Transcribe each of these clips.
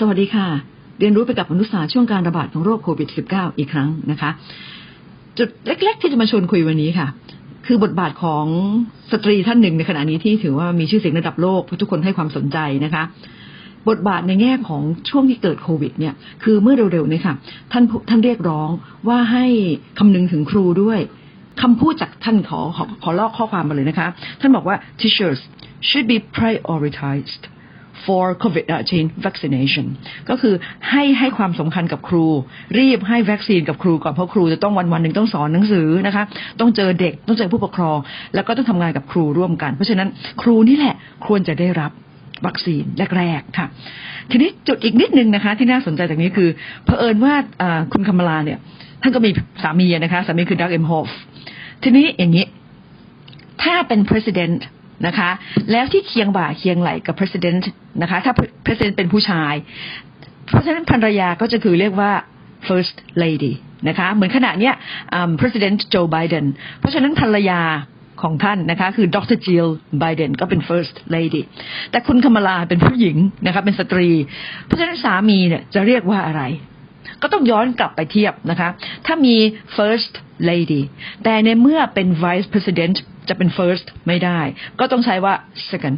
สวัสดีค่ะ เรียนรู้ไปกับมนุษยศาสตร์ช่วงการระบาดของโรคโควิด -19 อีกครั้งนะคะ จุดเล็ก ๆ ที่จะมาชวนคุยวันนี้ค่ะ คือบทบาทของสตรีท่านหนึ่งในขณะนี้ที่ถือว่ามีชื่อเสียงระดับโลกทุกคนให้ความสนใจนะคะบทบาทในแง่ของช่วงที่เกิดโควิดเนี่ยคือเมื่อเร็วๆนี้ค่ะท่านท่านเรียกร้องว่าให้คำนึงถึงครูด้วยคำพูดจากท่านขอขอขอลอกข้อความมาเลยนะคะ ท่านบอกว่า teachers should be prioritized for COVID-19 vaccination ก็คือให้ให้ความสำคัญกับครู รีบให้วัคซีนกับครูก่อนเพราะครูจะต้องวันวันหนึ่งต้องสอนหนังสือนะคะ ต้องเจอเด็กต้องเจอผู้ปกครอง แล้วก็ต้องทำงานกับครูร่วมกัน เพราะฉะนั้นครูนี่แหละควรจะได้รับวัคซีนแรกๆค่ะ ทีนี้จุดอีกนิดนึงนะคะ ที่น่าสนใจจากนี้คือเผอิญว่าคุณคำมลาเนี่ย ท่านก็มีสามีนะคะ สามีคือดักเอ็มโฮฟทีนี้อย่างนี้ ถ้าเป็น president นะคะ แล้วที่เคียงบ่าเคียงไหลกับ president นะคะ ถ้า president เป็นผู้ชาย เพราะฉะนั้นภรรยาก็จะคือเรียกว่า first lady นะคะเหมือนขณะเนี้ย president Joe Biden เพราะฉะนั้นภรรยาของท่านนะคะคือดร Jill Biden ก็เป็น first lady แต่คุณคมลาเป็นผู้หญิงนะคะเป็นสตรี เพราะฉะนั้นสามีเนี่ยจะเรียกว่าอะไร ก็ต้องย้อนกลับไปเทียบนะคะ ถ้ามี first lady แต่ในเมื่อเป็น vice president จะเป็น first ไม่ได้ ก็ต้องใช้ว่า second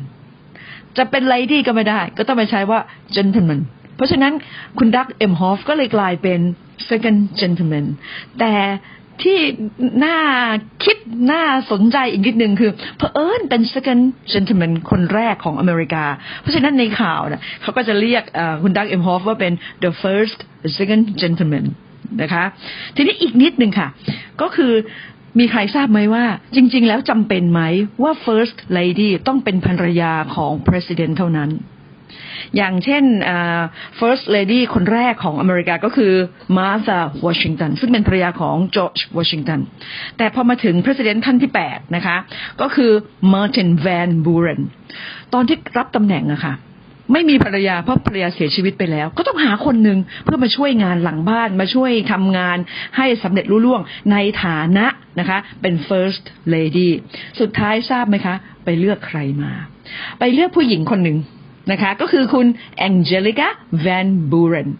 จะเป็น lady ก็ไม่ได้ ก็ต้องไปใช้ว่า gentleman เพราะฉะนั้นคุณดักเอ็มฮอฟก็เลยกลายเป็น second gentleman แต่ ที่น่าคิดน่าสนใจอีกนิดนึงคือเผอิญเป็น second gentleman คนแรกของอเมริกา เพราะฉะนั้นในข่าวนะเขาก็จะเรียกคุณดักเอ็มฮอฟว่าเป็น the first second gentleman นะคะ ทีนี้อีกนิดนึงค่ะ ก็คือมีใครทราบไหมว่า จริง ๆ แล้วจำเป็นไหมว่า first lady ต้องเป็นภรรยาของ president เท่านั้น อย่างเช่น first lady คนแรกของอเมริกาก็คือ Martha Washington ซึ่งเป็นภรรยาของ George Washington แต่พอมาถึง president ท่านที่ 8 นะคะ ก็คือ Martin Van Buren ตอนที่รับตำแหน่งอะค่ะไม่มีภรรยาเพราะภรรยาเสียชีวิตไปแล้ว ก็ต้องหาคนหนึ่งเพื่อมาช่วยงานหลังบ้านมาช่วยทำงานให้สำเร็จรุ่ล่วงในฐานะนะคะ เป็น first lady สุดท้ายทราบไหมคะ ไปเลือกใครมา ไปเลือกผู้หญิงคนหนึ่ง นะคะ ก็คือคุณแองเจลิกาแวนบูเรน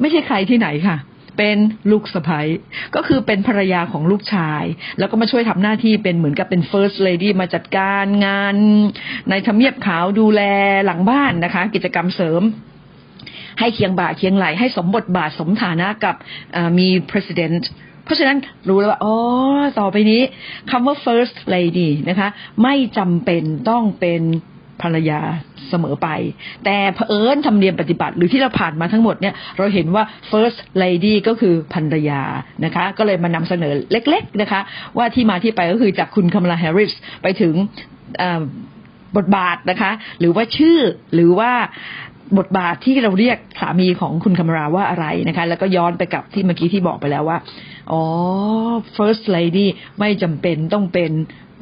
ไม่ใช่ใครที่ไหนค่ะ เป็นลูกสะใภ้ก็คือเป็นภรรยาของลูกชาย แล้วก็มาช่วยทำหน้าที่เป็นเหมือนกับเป็น first lady มาจัดการงาน ในทำเนียบขาวดูแลหลังบ้านนะคะ กิจกรรมเสริมให้เคียงบ่าเคียงไหลให้สมบทบาทสมฐานะกับมี president เพราะฉะนั้นรู้แล้วว่าอ๋อต่อไปนี้คำว่า first lady นะคะ ไม่จำเป็นต้องเป็น ภรรยาเสมอไป แต่เผอิญธรรมเนียมปฏิบัติหรือที่เราผ่านมาทั้งหมดเนี่ยเราเห็นว่า first lady ก็คือภรรยานะคะ ก็เลยมานำเสนอเล็ก ๆนะคะ ว่าที่มาที่ไปก็คือจากคุณคามลาแฮร์ริสไปถึงบทบาทนะคะ หรือว่าชื่อหรือว่าบทบาทที่เราเรียกสามีของคุณคามราว่าอะไรนะคะ แล้วก็ย้อนไปกับที่เมื่อกี้ที่บอกไปแล้วว่า อ๋อ first lady ไม่จำเป็นต้องเป็น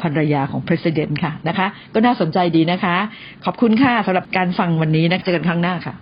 ภรรยาของประธานค่ะนะคะ ก็น่าสนใจดีนะคะ ขอบคุณค่ะสำหรับการฟังวันนี้นะเจอกันครั้งหน้าค่ะ